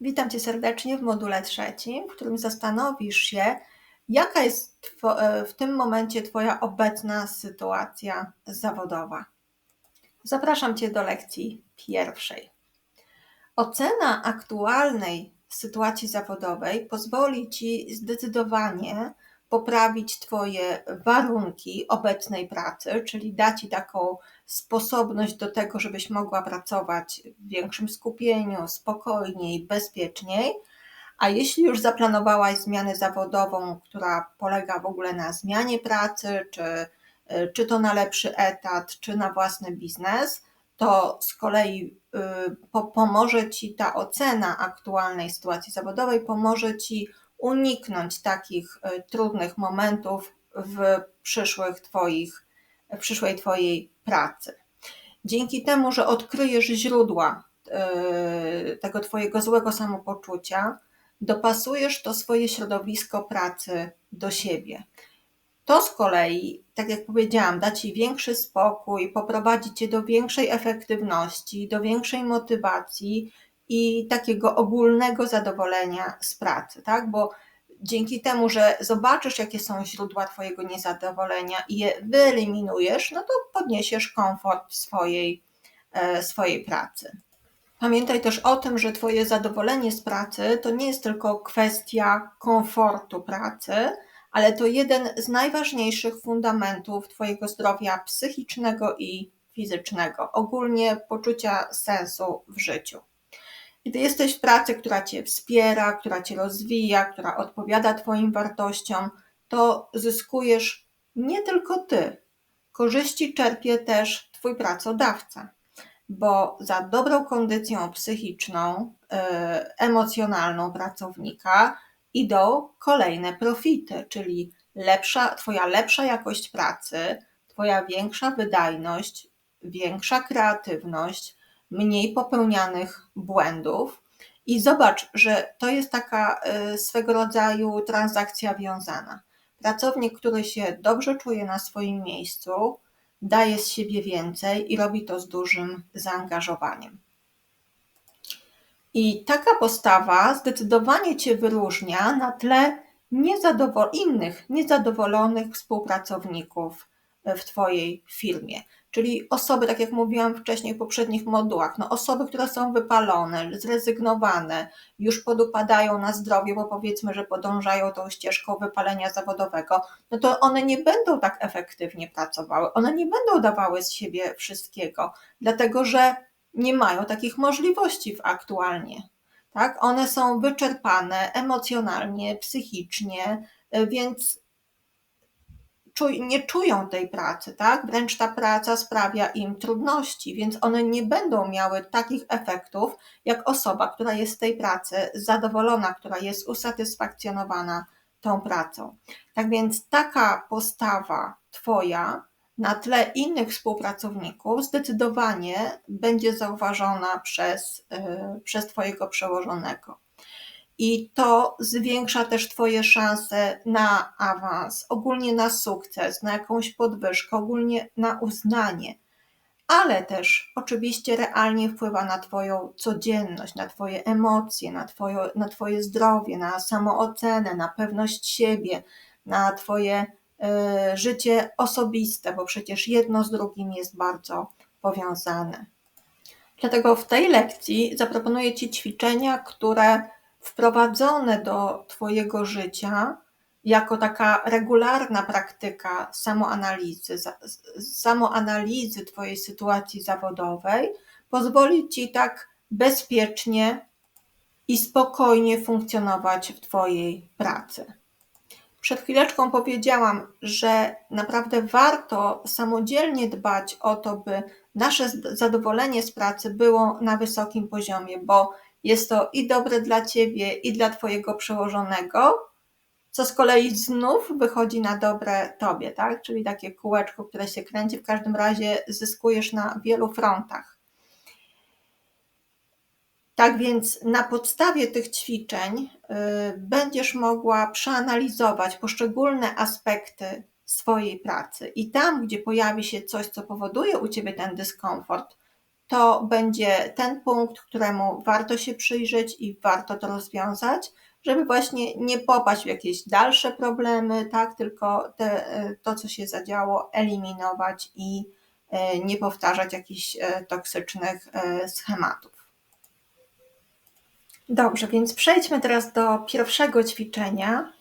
Witam Cię serdecznie w module trzecim, w którym zastanowisz się, jaka jest e, w tym momencie Twoja obecna sytuacja zawodowa. Zapraszam Cię do lekcji pierwszej. Ocena aktualnej sytuacji zawodowej pozwoli Ci zdecydowanie poprawić Twoje warunki obecnej pracy, czyli da Ci taką sposobność do tego, żebyś mogła pracować w większym skupieniu, spokojniej, bezpieczniej. A jeśli już zaplanowałaś zmianę zawodową, która polega w ogóle na zmianie pracy, czy, czy to na lepszy etat, czy na własny biznes, to z kolei y, po, pomoże Ci ta ocena aktualnej sytuacji zawodowej, pomoże Ci uniknąć takich e, trudnych momentów w przyszłych twoich, w przyszłej Twojej pracy. Dzięki temu, że odkryjesz źródła e, tego Twojego złego samopoczucia, dopasujesz to swoje środowisko pracy do siebie. To z kolei, tak jak powiedziałam, da Ci większy spokój, poprowadzi Cię do większej efektywności, do większej motywacji i takiego ogólnego zadowolenia z pracy, tak? Bo dzięki temu, że zobaczysz, jakie są źródła Twojego niezadowolenia i je wyeliminujesz, no to podniesiesz komfort swojej, e, swojej pracy. Pamiętaj też o tym, że Twoje zadowolenie z pracy to nie jest tylko kwestia komfortu pracy, ale to jeden z najważniejszych fundamentów Twojego zdrowia psychicznego i fizycznego, ogólnie poczucia sensu w życiu. Gdy jesteś w pracy, która Cię wspiera, która Cię rozwija, która odpowiada Twoim wartościom, to zyskujesz nie tylko Ty. Korzyści czerpie też Twój pracodawca, bo za dobrą kondycją psychiczną, yy, emocjonalną pracownika idą kolejne profity, czyli lepsza, Twoja lepsza jakość pracy, Twoja większa wydajność, większa kreatywność, mniej popełnianych błędów. I zobacz, że to jest taka y, swego rodzaju transakcja wiązana. Pracownik, który się dobrze czuje na swoim miejscu, daje z siebie więcej i robi to z dużym zaangażowaniem. I taka postawa zdecydowanie Cię wyróżnia na tle niezadowol innych niezadowolonych współpracowników w Twojej firmie. Czyli osoby, tak jak mówiłam wcześniej w poprzednich modułach, no osoby, które są wypalone, zrezygnowane, już podupadają na zdrowie, bo powiedzmy, że podążają tą ścieżką wypalenia zawodowego, no to one nie będą tak efektywnie pracowały, one nie będą dawały z siebie wszystkiego, dlatego że nie mają takich możliwości aktualnie. Tak? One są wyczerpane emocjonalnie, psychicznie, więc nie czują tej pracy, tak? Wręcz ta praca sprawia im trudności, więc one nie będą miały takich efektów, jak osoba, która jest z tej pracy zadowolona, która jest usatysfakcjonowana tą pracą. Tak więc taka postawa Twoja na tle innych współpracowników zdecydowanie będzie zauważona przez, yy, przez Twojego przełożonego i to zwiększa też Twoje szanse na awans, ogólnie na sukces, na jakąś podwyżkę, ogólnie na uznanie, ale też oczywiście realnie wpływa na Twoją codzienność, na Twoje emocje, na Twoje, na twoje zdrowie, na samoocenę, na pewność siebie, na Twoje y, życie osobiste, bo przecież jedno z drugim jest bardzo powiązane. Dlatego w tej lekcji zaproponuję Ci ćwiczenia, które wprowadzone do Twojego życia jako taka regularna praktyka samoanalizy, samoanalizy Twojej sytuacji zawodowej, pozwoli Ci tak bezpiecznie i spokojnie funkcjonować w Twojej pracy. Przed chwileczką powiedziałam, że naprawdę warto samodzielnie dbać o to, by nasze zadowolenie z pracy było na wysokim poziomie, bo jest to i dobre dla ciebie, i dla twojego przełożonego, co z kolei znów wychodzi na dobre tobie, tak? Czyli takie kółeczko, które się kręci, w każdym razie zyskujesz na wielu frontach. Tak więc na podstawie tych ćwiczeń y, będziesz mogła przeanalizować poszczególne aspekty swojej pracy i tam, gdzie pojawi się coś, co powoduje u ciebie ten dyskomfort, to będzie ten punkt, któremu warto się przyjrzeć i warto to rozwiązać, żeby właśnie nie popaść w jakieś dalsze problemy, tak, tylko te, to, co się zadziało, eliminować i e, nie powtarzać jakichś e, toksycznych e, schematów. Dobrze, więc przejdźmy teraz do pierwszego ćwiczenia.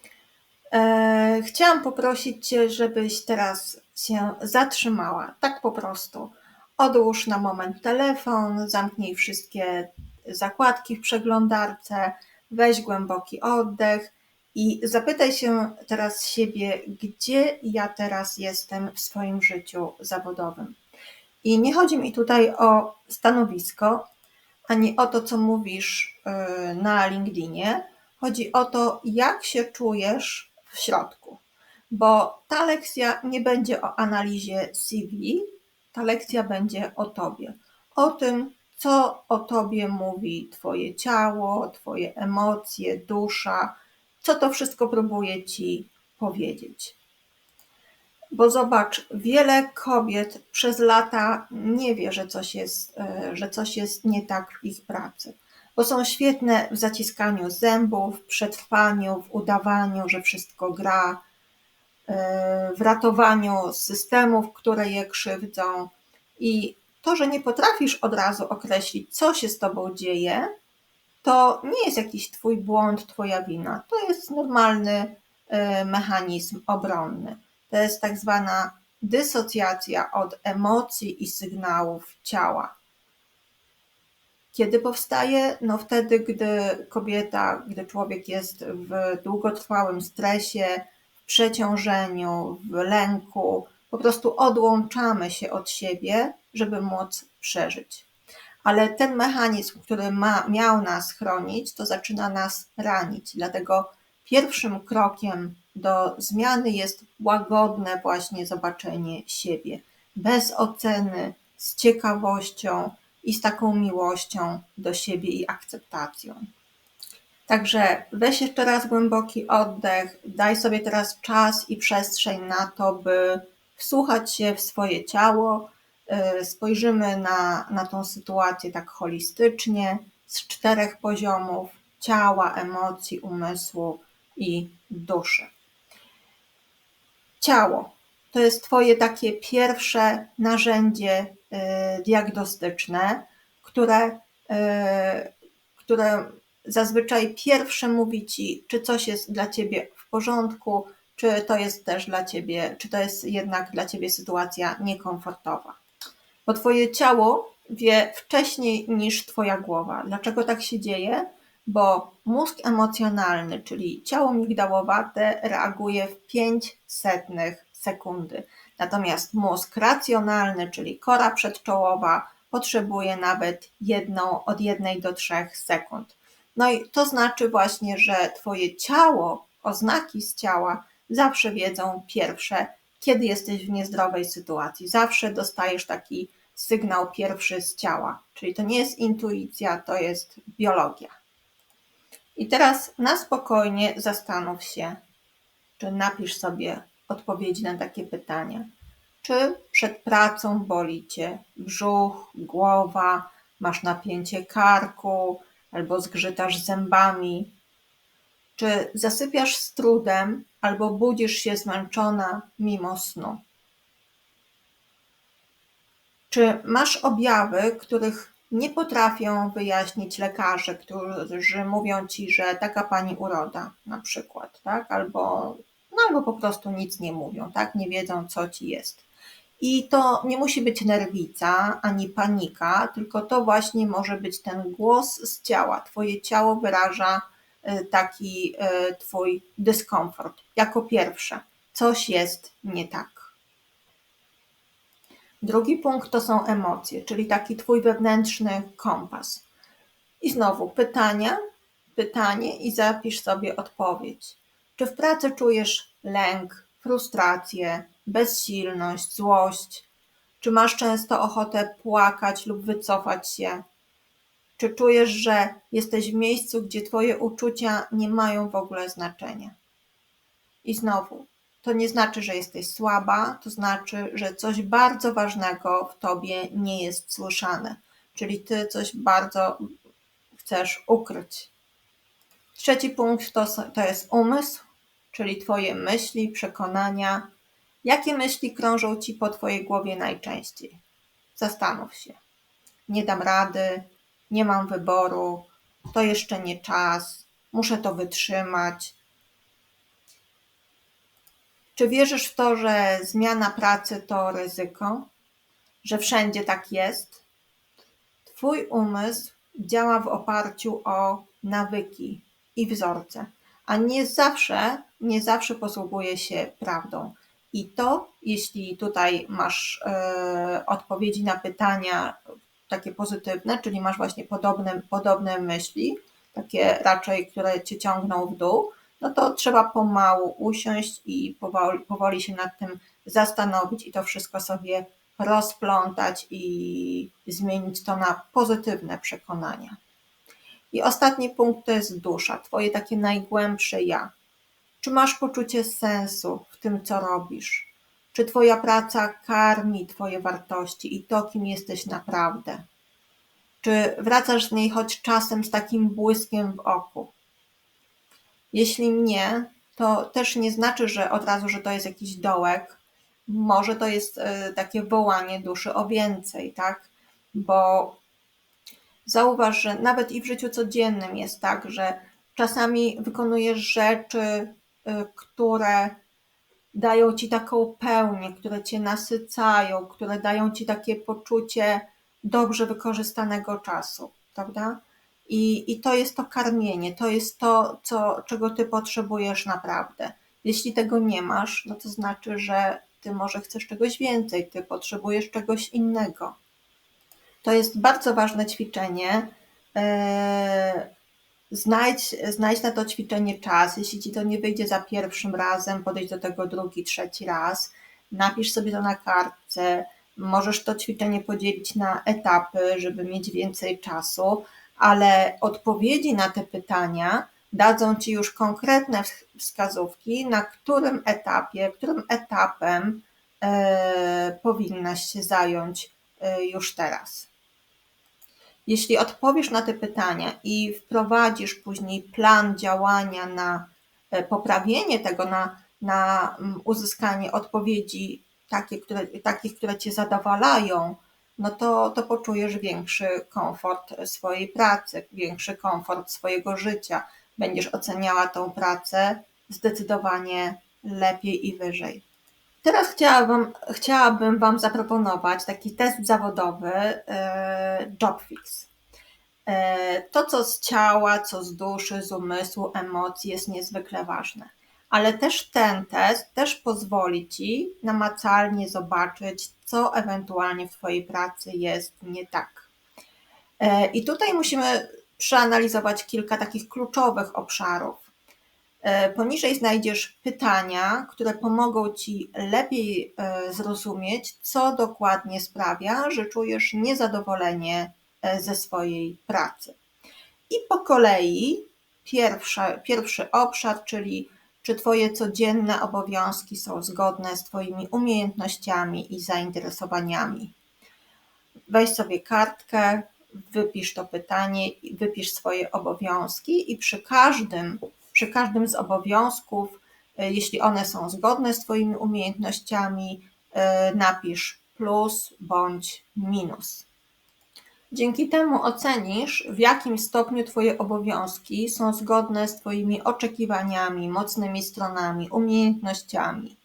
Chciałam poprosić Cię, żebyś teraz się zatrzymała, tak po prostu. Odłóż na moment telefon, zamknij wszystkie zakładki w przeglądarce, weź głęboki oddech i zapytaj się teraz siebie, gdzie ja teraz jestem w swoim życiu zawodowym. I nie chodzi mi tutaj o stanowisko, ani o to, co mówisz y, na LinkedInie. Chodzi o to, jak się czujesz w środku. Bo ta lekcja nie będzie o analizie CV, ta lekcja będzie o tobie. O tym, co o tobie mówi Twoje ciało, Twoje emocje, dusza, co to wszystko próbuje Ci powiedzieć. Bo zobacz, wiele kobiet przez lata nie wie, że coś jest, że coś jest nie tak w ich pracy. Bo są świetne w zaciskaniu zębów, w przetrwaniu, w udawaniu, że wszystko gra, w ratowaniu systemów, które je krzywdzą. I to, że nie potrafisz od razu określić, co się z tobą dzieje, to nie jest jakiś twój błąd, twoja wina. To jest normalny e, mechanizm obronny. To jest tak zwana dysocjacja od emocji i sygnałów ciała. Kiedy powstaje? No wtedy, gdy kobieta, gdy człowiek jest w długotrwałym stresie, przeciążeniu, w lęku, po prostu odłączamy się od siebie, żeby móc przeżyć. Ale ten mechanizm, który ma, miał nas chronić, to zaczyna nas ranić. Dlatego pierwszym krokiem do zmiany jest łagodne właśnie zobaczenie siebie, bez oceny, z ciekawością i z taką miłością do siebie i akceptacją. Także weź jeszcze raz głęboki oddech, daj sobie teraz czas i przestrzeń na to, by wsłuchać się w swoje ciało. Y, spojrzymy na, na tą sytuację tak holistycznie, z czterech poziomów ciała, emocji, umysłu i duszy. Ciało to jest Twoje takie pierwsze narzędzie y, diagnostyczne, które, y, które zazwyczaj pierwsze mówi Ci, czy coś jest dla Ciebie w porządku, czy to jest też dla ciebie, czy to jest jednak dla ciebie sytuacja niekomfortowa. Bo twoje ciało wie wcześniej niż twoja głowa. Dlaczego tak się dzieje? Bo mózg emocjonalny, czyli ciało migdałowate, reaguje w 5 setnych sekundy. Natomiast mózg racjonalny, czyli kora przedczołowa, potrzebuje nawet jedną, od jednej do trzech sekund. No i to znaczy właśnie, że Twoje ciało, oznaki z ciała zawsze wiedzą pierwsze, kiedy jesteś w niezdrowej sytuacji. Zawsze dostajesz taki sygnał pierwszy z ciała. Czyli to nie jest intuicja, to jest biologia. I teraz na spokojnie zastanów się, czy napisz sobie odpowiedzi na takie pytania. Czy przed pracą boli cię brzuch, głowa, masz napięcie karku albo zgrzytasz zębami? Czy zasypiasz z trudem albo budzisz się zmęczona mimo snu? Czy masz objawy, których nie potrafią wyjaśnić lekarze, którzy mówią ci, że taka pani uroda, na przykład, tak? Albo, no, albo po prostu nic nie mówią, tak? Nie wiedzą, co ci jest. I to nie musi być nerwica ani panika, tylko to właśnie może być ten głos z ciała. Twoje ciało wyraża Y, taki y, Twój dyskomfort. Jako pierwsze, coś jest nie tak. Drugi punkt to są emocje, czyli taki Twój wewnętrzny kompas. I znowu pytania, pytanie i zapisz sobie odpowiedź. Czy w pracy czujesz lęk, frustrację, bezsilność, złość? Czy masz często ochotę płakać lub wycofać się? Czy czujesz, że jesteś w miejscu, gdzie Twoje uczucia nie mają w ogóle znaczenia? I znowu, to nie znaczy, że jesteś słaba, to znaczy, że coś bardzo ważnego w Tobie nie jest słyszane. czyli ty coś bardzo chcesz ukryć. Trzeci punkt to, to jest umysł, czyli twoje myśli, przekonania. Jakie myśli krążą ci po twojej głowie najczęściej? Zastanów się. Nie dam rady, nie mam wyboru, to jeszcze nie czas, muszę to wytrzymać. Czy wierzysz w to, że zmiana pracy to ryzyko? Że wszędzie tak jest? Twój umysł działa w oparciu o nawyki i wzorce, a nie zawsze, nie zawsze posługuje się prawdą. I to, jeśli tutaj masz e, odpowiedzi na pytania takie pozytywne, czyli masz właśnie podobne, podobne myśli, takie raczej, które cię ciągną w dół, no to trzeba pomału usiąść i powoli, powoli się nad tym zastanowić i to wszystko sobie rozplątać i zmienić to na pozytywne przekonania. I ostatni punkt to jest dusza, Twoje takie najgłębsze ja. Czy masz poczucie sensu w tym, co robisz? Czy Twoja praca karmi Twoje wartości i to, kim jesteś naprawdę? Czy wracasz z niej choć czasem z takim błyskiem w oku? Jeśli nie, to też nie znaczy, że od razu, że to jest jakiś dołek. Może to jest e, takie wołanie duszy o więcej, tak? Bo zauważ, że nawet i w życiu codziennym jest tak, że czasami wykonujesz rzeczy, które dają ci taką pełnię, które cię nasycają, które dają ci takie poczucie dobrze wykorzystanego czasu, prawda? I, I to jest to karmienie, to jest to, co, czego ty potrzebujesz naprawdę. Jeśli tego nie masz, no to znaczy, że ty może chcesz czegoś więcej, ty potrzebujesz czegoś innego. To jest bardzo ważne ćwiczenie. Eee, znajdź, znajdź na to ćwiczenie czas. Jeśli ci to nie wyjdzie za pierwszym razem, podejdź do tego drugi, trzeci raz. Napisz sobie to na kartce. Możesz to ćwiczenie podzielić na etapy, żeby mieć więcej czasu ale odpowiedzi na te pytania dadzą Ci już konkretne wskazówki, na którym etapie, którym etapem e, powinnaś się zająć e, już teraz. Jeśli odpowiesz na te pytania i wprowadzisz później plan działania na e, poprawienie tego, na, na mm, uzyskanie odpowiedzi takie, które, takich, które Cię zadowalają, no to, to poczujesz większy komfort swojej pracy, większy komfort swojego życia. Będziesz oceniała tą pracę zdecydowanie lepiej i wyżej. Teraz chciałabym, chciałabym Wam zaproponować taki test zawodowy e, JobFix. E, to, co z ciała, co z duszy, z umysłu, emocji jest niezwykle ważne ale też ten test też pozwoli Ci namacalnie zobaczyć, co ewentualnie w Twojej pracy jest nie tak. E, I tutaj musimy przeanalizować kilka takich kluczowych obszarów. E, poniżej znajdziesz pytania, które pomogą Ci lepiej e, zrozumieć, co dokładnie sprawia, że czujesz niezadowolenie ze swojej pracy. I po kolei pierwszy, pierwszy obszar, czyli czy Twoje codzienne obowiązki są zgodne z Twoimi umiejętnościami i zainteresowaniami? Weź sobie kartkę, wypisz to pytanie, wypisz swoje obowiązki i przy każdym, przy każdym z obowiązków, e, jeśli one są zgodne z Twoimi umiejętnościami, e, napisz plus bądź minus. Dzięki temu ocenisz, w jakim stopniu Twoje obowiązki są zgodne z Twoimi oczekiwaniami, mocnymi stronami, umiejętnościami.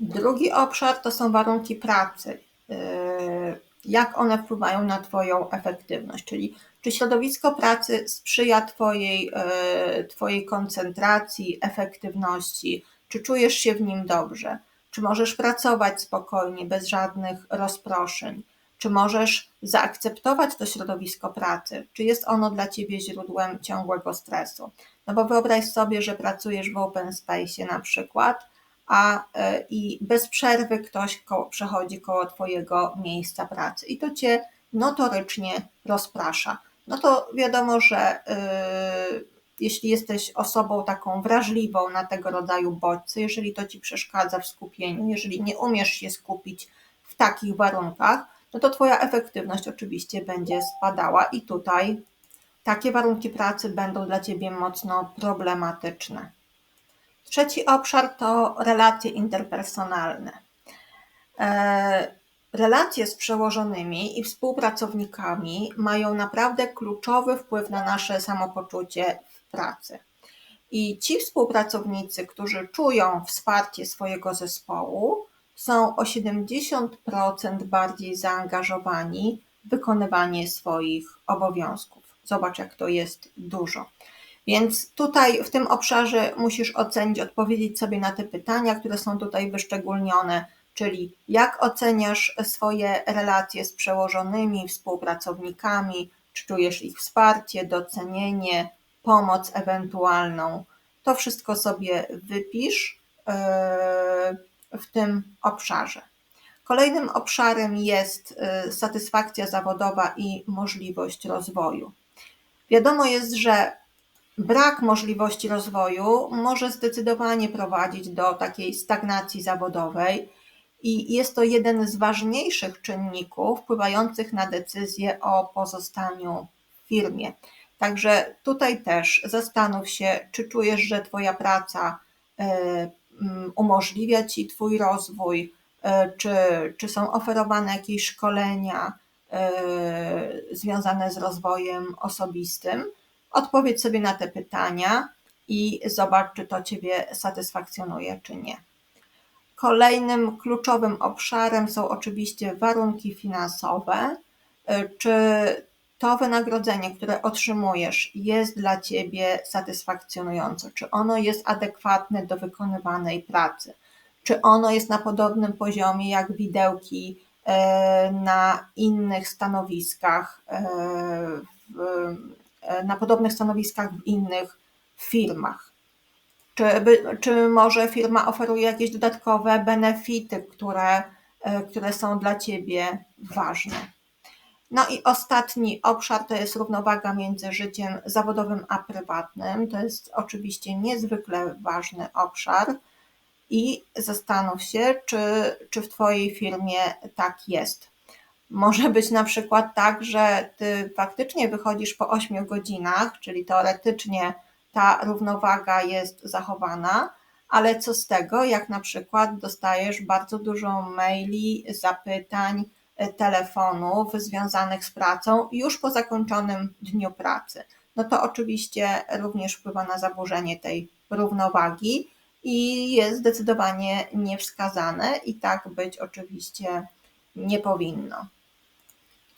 Drugi obszar to są warunki pracy. Yy, jak one wpływają na Twoją efektywność, czyli czy środowisko pracy sprzyja Twojej, yy, twojej koncentracji, efektywności, czy czujesz się w nim dobrze, czy możesz pracować spokojnie, bez żadnych rozproszeń czy możesz zaakceptować to środowisko pracy? Czy jest ono dla ciebie źródłem ciągłego stresu? No bo wyobraź sobie, że pracujesz w open space na przykład, a e, i bez przerwy ktoś przechodzi koło twojego miejsca pracy i to cię notorycznie rozprasza. No to wiadomo, że yy, jeśli jesteś osobą taką wrażliwą na tego rodzaju bodźce, jeżeli to ci przeszkadza w skupieniu, jeżeli nie umiesz się skupić w takich warunkach, no to Twoja efektywność oczywiście będzie spadała i tutaj takie warunki pracy będą dla Ciebie mocno problematyczne. Trzeci obszar to relacje interpersonalne. Relacje z przełożonymi i współpracownikami mają naprawdę kluczowy wpływ na nasze samopoczucie w pracy. I ci współpracownicy, którzy czują wsparcie swojego zespołu, są o 70% bardziej zaangażowani w wykonywanie swoich obowiązków. Zobacz, jak to jest dużo. Więc tutaj w tym obszarze musisz ocenić, odpowiedzieć sobie na te pytania, które są tutaj wyszczególnione, czyli jak oceniasz swoje relacje z przełożonymi, współpracownikami, czy czujesz ich wsparcie, docenienie, pomoc ewentualną. To wszystko sobie wypisz yy, w tym obszarze. Kolejnym obszarem jest yy, satysfakcja zawodowa i możliwość rozwoju. Wiadomo jest, że brak możliwości rozwoju może zdecydowanie prowadzić do takiej stagnacji zawodowej i jest to jeden z ważniejszych czynników wpływających na decyzję o pozostaniu w firmie. Także tutaj też zastanów się, czy czujesz, że Twoja praca e, mm, umożliwia Ci Twój rozwój, e, czy, czy są oferowane jakieś szkolenia e, związane z rozwojem osobistym. Odpowiedz sobie na te pytania i zobacz, czy to Ciebie satysfakcjonuje, czy nie. Kolejnym kluczowym obszarem są oczywiście warunki finansowe. Czy to wynagrodzenie, które otrzymujesz, jest dla Ciebie satysfakcjonujące? Czy ono jest adekwatne do wykonywanej pracy? Czy ono jest na podobnym poziomie jak widełki e, na innych stanowiskach, e, e, na podobnych stanowiskach w innych firmach? Czy, czy może firma oferuje jakieś dodatkowe benefity, które, które są dla Ciebie ważne? No i ostatni obszar to jest równowaga między życiem zawodowym a prywatnym. To jest oczywiście niezwykle ważny obszar i zastanów się, czy, czy w Twojej firmie tak jest. Może być na przykład tak, że Ty faktycznie wychodzisz po 8 godzinach, czyli teoretycznie ta równowaga jest zachowana, ale co z tego, jak na przykład dostajesz bardzo dużo maili, zapytań, telefonów związanych z pracą już po zakończonym dniu pracy. No to oczywiście również wpływa na zaburzenie tej równowagi i jest zdecydowanie niewskazane i tak być oczywiście nie powinno.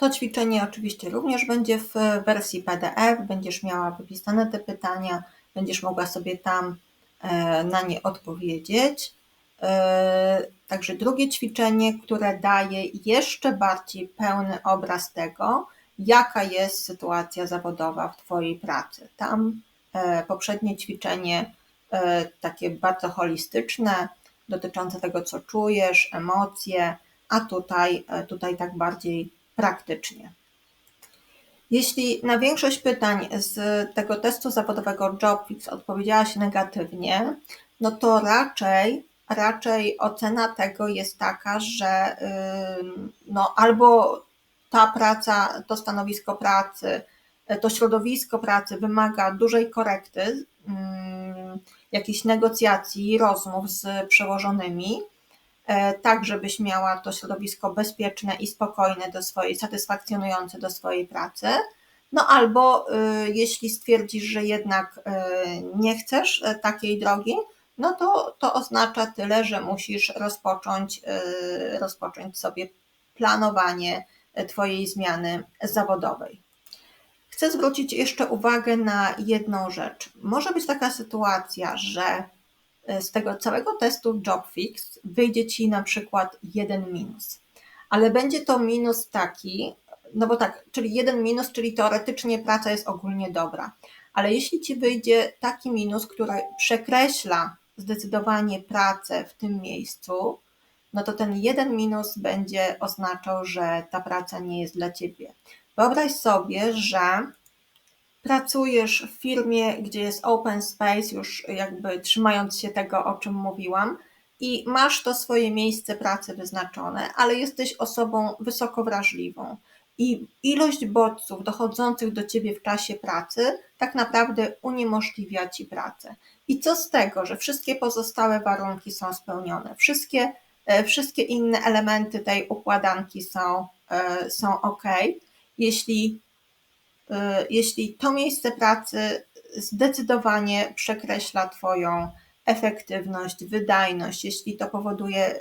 To ćwiczenie oczywiście również będzie w wersji PDF, będziesz miała wypisane te pytania, będziesz mogła sobie tam e, na nie odpowiedzieć. E, także drugie ćwiczenie, które daje jeszcze bardziej pełny obraz tego, jaka jest sytuacja zawodowa w Twojej pracy. Tam e, poprzednie ćwiczenie, e, takie bardzo holistyczne, dotyczące tego, co czujesz, emocje, a tutaj, tutaj tak bardziej praktycznie. Jeśli na większość pytań z tego testu zawodowego JobFix odpowiedziałaś negatywnie, no to raczej raczej ocena tego jest taka, że no, albo ta praca, to stanowisko pracy, to środowisko pracy wymaga dużej korekty, jakichś negocjacji, rozmów z przełożonymi, tak żebyś miała to środowisko bezpieczne i spokojne do swojej, satysfakcjonujące do swojej pracy. No albo y, jeśli stwierdzisz, że jednak y, nie chcesz e, takiej drogi, no to, to oznacza tyle, że musisz rozpocząć, y, rozpocząć sobie planowanie Twojej zmiany zawodowej. Chcę zwrócić jeszcze uwagę na jedną rzecz. Może być taka sytuacja, że z tego całego testu JobFix wyjdzie Ci na przykład jeden minus, ale będzie to minus taki, no bo tak, czyli jeden minus, czyli teoretycznie praca jest ogólnie dobra, ale jeśli Ci wyjdzie taki minus, który przekreśla zdecydowanie pracę w tym miejscu, no to ten jeden minus będzie oznaczał, że ta praca nie jest dla ciebie. Wyobraź sobie, że pracujesz w firmie, gdzie jest open space, już jakby trzymając się tego, o czym mówiłam, i masz to swoje miejsce pracy wyznaczone, ale jesteś osobą wysoko wrażliwą. I ilość bodźców dochodzących do ciebie w czasie pracy tak naprawdę uniemożliwia ci pracę. I co z tego, że wszystkie pozostałe warunki są spełnione, wszystkie, e, wszystkie inne elementy tej układanki są, e, są ok, jeśli, jeśli to miejsce pracy zdecydowanie przekreśla Twoją efektywność, wydajność, jeśli to powoduje,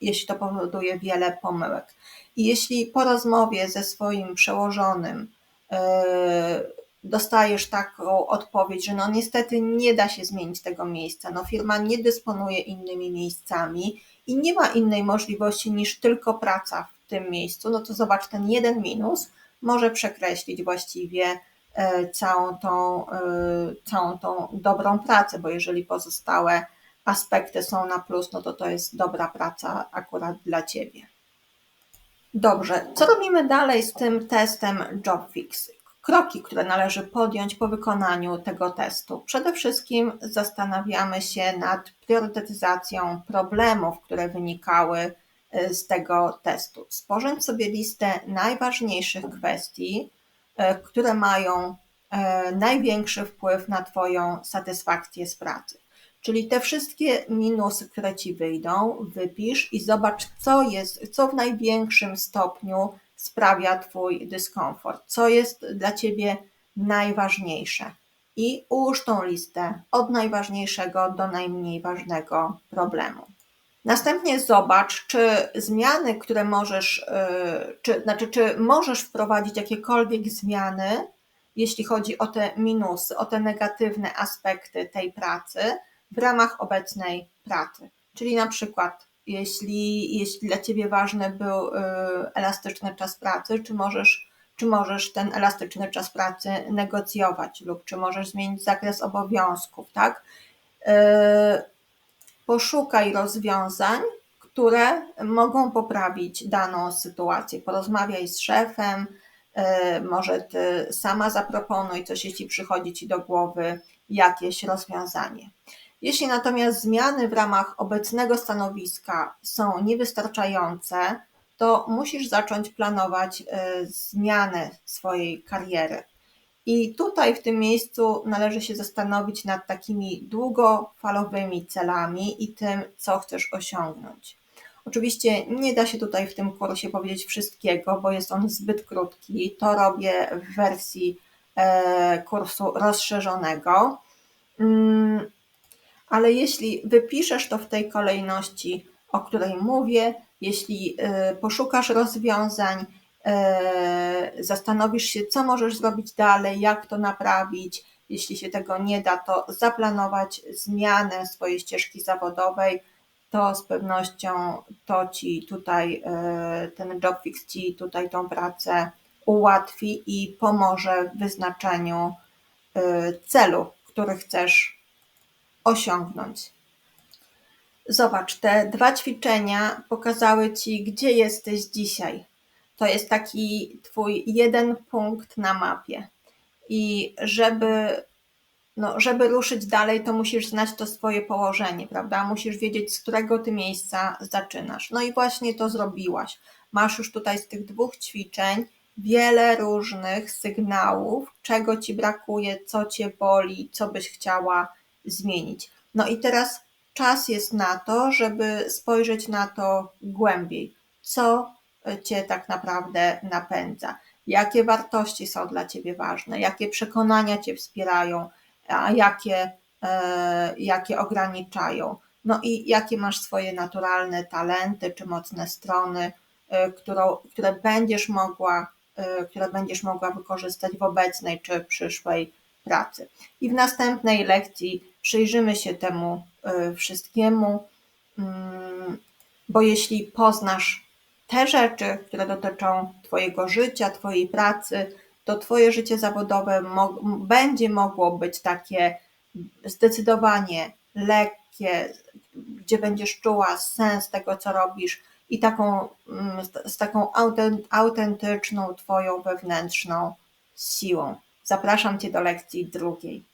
jeśli to powoduje wiele pomyłek. I jeśli po rozmowie ze swoim przełożonym dostajesz taką odpowiedź, że no niestety nie da się zmienić tego miejsca, no firma nie dysponuje innymi miejscami i nie ma innej możliwości niż tylko praca w tym miejscu, no to zobacz, ten jeden minus może przekreślić właściwie e, całą tą, e, całą tą dobrą pracę, bo jeżeli pozostałe aspekty są na plus, no to to jest dobra praca akurat dla Ciebie. Dobrze, co robimy dalej z tym testem JobFix? Kroki, które należy podjąć po wykonaniu tego testu. Przede wszystkim zastanawiamy się nad priorytetyzacją problemów, które wynikały z tego testu. Sporządź sobie listę najważniejszych kwestii, e, które mają e, największy wpływ na Twoją satysfakcję z pracy. Czyli te wszystkie minusy, które Ci wyjdą, wypisz i zobacz, co jest, co w największym stopniu sprawia Twój dyskomfort, co jest dla Ciebie najważniejsze. I ułóż tą listę od najważniejszego do najmniej ważnego problemu. Następnie zobacz, czy zmiany, które możesz, y, czy, znaczy, czy możesz wprowadzić jakiekolwiek zmiany, jeśli chodzi o te minusy, o te negatywne aspekty tej pracy w ramach obecnej pracy. Czyli na przykład jeśli, jeśli dla Ciebie ważny był y, elastyczny czas pracy, czy możesz, czy możesz ten elastyczny czas pracy negocjować lub czy możesz zmienić zakres obowiązków, tak? Poszukaj rozwiązań, które mogą poprawić daną sytuację. Porozmawiaj z szefem, y, może ty sama zaproponuj coś, jeśli przychodzi ci do głowy jakieś rozwiązanie. Jeśli natomiast zmiany w ramach obecnego stanowiska są niewystarczające, to musisz zacząć planować y, zmianę swojej kariery. I tutaj w tym miejscu należy się zastanowić nad takimi długofalowymi celami i tym, co chcesz osiągnąć. Oczywiście nie da się tutaj w tym kursie powiedzieć wszystkiego, bo jest on zbyt krótki. To robię w wersji e, kursu rozszerzonego. Mm, ale jeśli wypiszesz to w tej kolejności, o której mówię, jeśli y, poszukasz rozwiązań, zastanowisz się, co możesz zrobić dalej, jak to naprawić, jeśli się tego nie da, to zaplanować zmianę swojej ścieżki zawodowej, to z pewnością to ci tutaj, y, ten jobfix ci tutaj tą pracę ułatwi i pomoże w wyznaczeniu celu, który chcesz osiągnąć. Zobacz, te dwa ćwiczenia pokazały Ci, gdzie jesteś dzisiaj. To jest taki Twój jeden punkt na mapie. I żeby, no, żeby ruszyć dalej, to musisz znać to swoje położenie, prawda? Musisz wiedzieć, z którego Ty miejsca zaczynasz. No i właśnie to zrobiłaś. Masz już tutaj z tych dwóch ćwiczeń wiele różnych sygnałów, czego Ci brakuje, co Cię boli, co byś chciała zmienić. No i teraz czas jest na to, żeby spojrzeć na to głębiej. Co Cię tak naprawdę napędza? Jakie wartości są dla Ciebie ważne? Jakie przekonania Cię wspierają? A jakie, e, jakie ograniczają? No i jakie masz swoje naturalne talenty czy mocne strony, e, którą, które będziesz mogła, e, które będziesz mogła wykorzystać w obecnej czy przyszłej pracy. I w następnej lekcji przyjrzymy się temu wszystkiemu, mm, bo jeśli poznasz te rzeczy, które dotyczą Twojego życia, Twojej pracy, to Twoje życie zawodowe mo będzie mogło być takie zdecydowanie lekkie, gdzie będziesz czuła sens tego, co robisz i taką, mm, z taką autentyczną Twoją wewnętrzną siłą. Zapraszam Cię do lekcji drugiej.